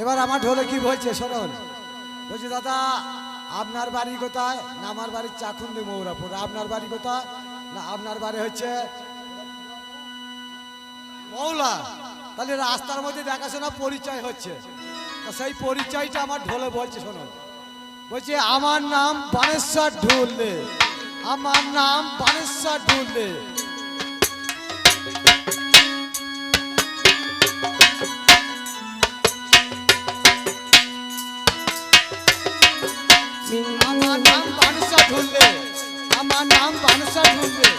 এবার আমার ঢোলে কি বলছে দাদা, আপনার বাড়ি কোথায়? না, আমার বাড়ি চাকুন্দি মৌরাপুর। আপনার বাড়ি কোথায়? না, আপনার বাড়ি হচ্ছে মৌলা। তাহলে রাস্তার মধ্যে দেখাশোনা পরিচয় হচ্ছে। সেই পরিচয়টা আমার ঢোলে বলছে, শোনো। বলছে, আমার নাম বানেশ্বর ঢুললে আমার নাম বানেশ্বর ঢুললে আমার নাম বানেশ্বর ঢুললে আমার নাম বানেশ্বর ঢুললে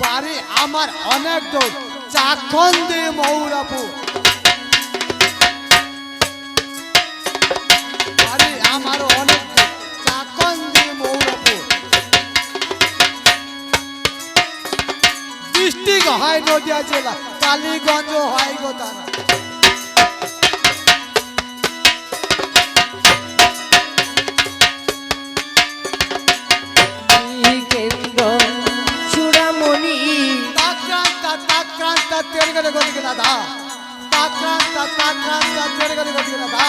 বাড়ি আমার অনেক দূর চাকন্দি মৌরাপুর। ডিস্ট্রিক্ট হয় নদিয়া জেলা কালীগঞ্জ হয় গো থানা তাক্রান্তা তেরগরে গতি গেলা দা তাক্রান্তা তাক্রান্তা তেরগরে গতি গেলা দা